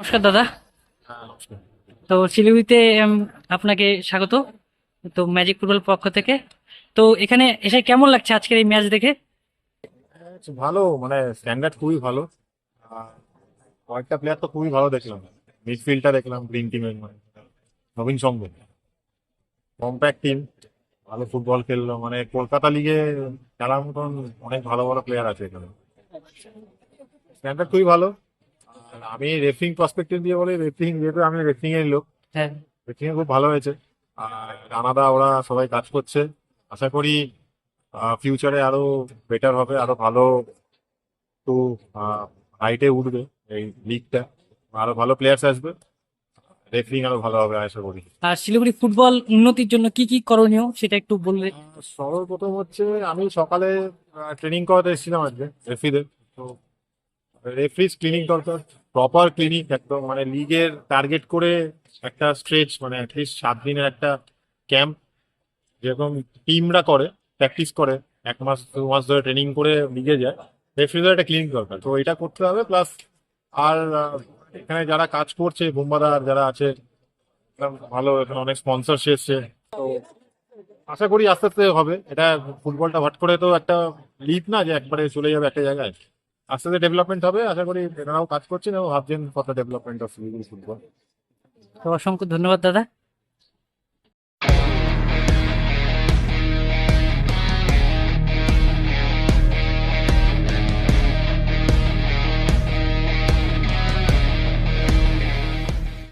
নমস্কার, দাদা। তো শিলিগুড়িতে আপনাকে স্বাগত। তো ম্যাজিক ফুটবল পক্ষ থেকে। তো এখানে এসে কেমন লাগছে আজকের এই ম্যাচ দেখে? ভালো মানে স্ট্যান্ডার্ড খুবই ভালো। কয়েকটা প্লেয়ার তো খুবই ভালো দেখলাম। মিডফিল্ডটা দেখলাম গ্রিন টিমের মানে নবীন সঙ্গ। কম্প্যাক্ট টিম ভালো ফুটবল খেললো। মানে কলকাতা লিগে খেলার মতন অনেক ভালো ভালো প্লেয়ার আছে এখানে। স্ট্যান্ডার্ড খুবই ভালো। আর আমি রেফিং পার্সপেক্টিভ দিয়ে বলি রেফারিং যেহেতু আমি রেফারিং এর লোক হ্যাঁ। রেফারিং খুব ভালো হয়েছে। আর রানাদা ওরা সবাই কাজ করছে। আশা করি ফিউচারে আরও বেটার হবে আরও ভালো একটু হাইটে উঠবে এই লিগটা আরও ভালো প্লেয়ার্স আসবে। রেফারিং আরও ভালো হবে আশা করি। আর শিলিগুড়ি ফুটবল উন্নতির জন্য কি কি করণীয় সেটা একটু বললে। সর্বপ্রথম হচ্ছে আমি সকালে ট্রেনিং করাতে এসেছিলাম আজকে রেফরিদের। তো রেফরিজ ক্লিনিক দরকার প্রপার ক্লিনিক একদম মানে লিগের টার্গেট করে একটা স্ট্রেচ মানে অ্যাটলিস্ট সাত দিনের একটা ক্যাম্প যেরকম টিমরা করে প্র্যাকটিস করে, এক মাস, দু মাস ধরে ট্রেনিং করে লিগে যায় রেফরিদের একটা ক্লিনিক দরকার। তো এটা করতে হবে প্লাস আর এখানে যারা কাজ করছে বোম্বাদার যারা আছে ভালো, এখানে অনেক স্পন্সর এসছে। তো আশা করি আস্তে আস্তে হবে, এটা ফুটবলটা হট করে তো একটা লিগ না যে একবারে চলে যাবে একটা জায়গায়। আস্তে আস্তে ডেভেলপমেন্ট হবে। আশা করি এনারাও কাজ করছেন এবং ভাবছেন কত ডেভেলপমেন্ট অফ ফুটবল তো অসংখ্য ধন্যবাদ, দাদা।